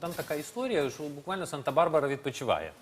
Там така історія, що буквально Санта-Барбара відпочиває.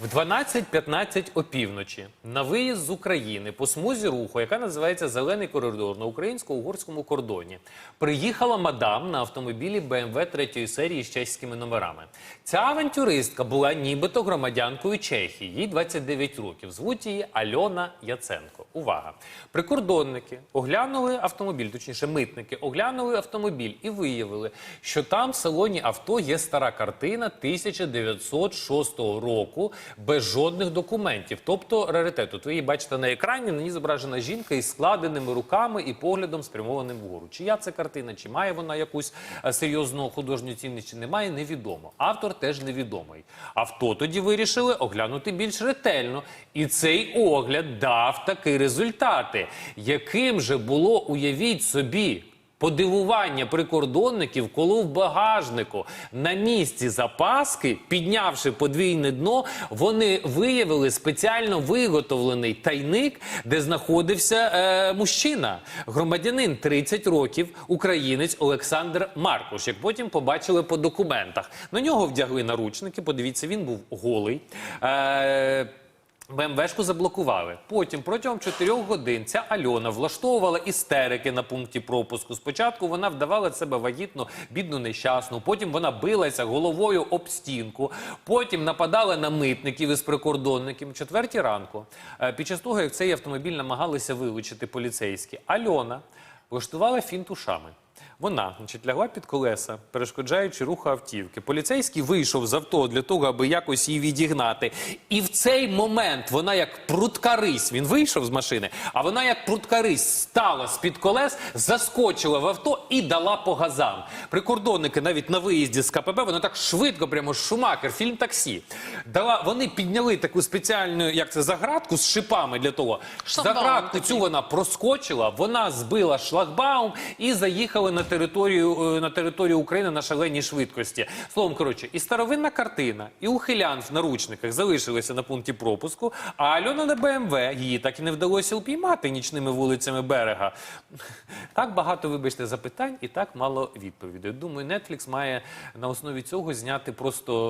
В 12.15 опівночі на виїзд з України по смузі руху, яка називається Зелений коридор на українсько-угорському кордоні, приїхала мадам на автомобілі BMW третьої серії з чеськими номерами. Ця авантюристка була нібито громадянкою Чехії, їй 29 років. Звуть її Альона Яценко. Увага! Прикордонники оглянули автомобіль, точніше, митники оглянули автомобіль і виявили, що там в салоні авто є стара картина 1906 року без жодних документів, тобто раритету. Ви її бачите на екрані, на ній зображена жінка із складеними руками і поглядом спрямованим вгору. Чия це картина, чи має вона якусь е, серйозну художню цінність, чи немає, невідомо. Автор теж невідомий. Авто тоді вирішили оглянути більш ретельно. І цей огляд дав такі результати. Яким же було, уявіть собі, Подивування прикордонників, коли в багажнику на місці запаски, піднявши подвійне дно, вони виявили спеціально виготовлений тайник, де знаходився е, мужчина, громадянин 30 років, українець Олександр Маркуш. Як потім побачили по документах, на нього вдягли наручники. Подивіться, він був голий. Е, БМВшку заблокували. Потім протягом 4 годин ця Альона влаштовувала істерики на пункті пропуску. Спочатку вона вдавала себе вагітну, бідну нещасну. Потім вона билася головою об стінку. Потім нападала на митників із прикордонників. Четвертій ранку, е, під час того, як цей автомобіль намагалися вилучити поліцейські, Альона влаштувала фінт ушами. Вона значить, лягла під колеса, перешкоджаючи руху автівки. Поліцейський вийшов з авто для того, аби якось її відігнати. І в цей момент вона як прутка рись, він вийшов з машини, а вона як прутка рись стала з-під колес, заскочила в авто і дала по газам. Прикордонники навіть на виїзді з КПБ, вона так швидко, прямо шумакер, фільм таксі. Дала, вони підняли таку спеціальну, як це, заградку з шипами для того. Шлагбаум Заградку такий. цю вона проскочила, вона збила шлагбаум і заїхали на територію, е, на територію України на шаленій швидкості. Словом, коротше, і старовинна картина, і ухилян в наручниках залишилися на пункті пропуску, а Альона на БМВ її так і не вдалося упіймати нічними вулицями берега. Так багато, вибачте, запитань і так мало відповідей. Думаю, Netflix має на основі цього зняти просто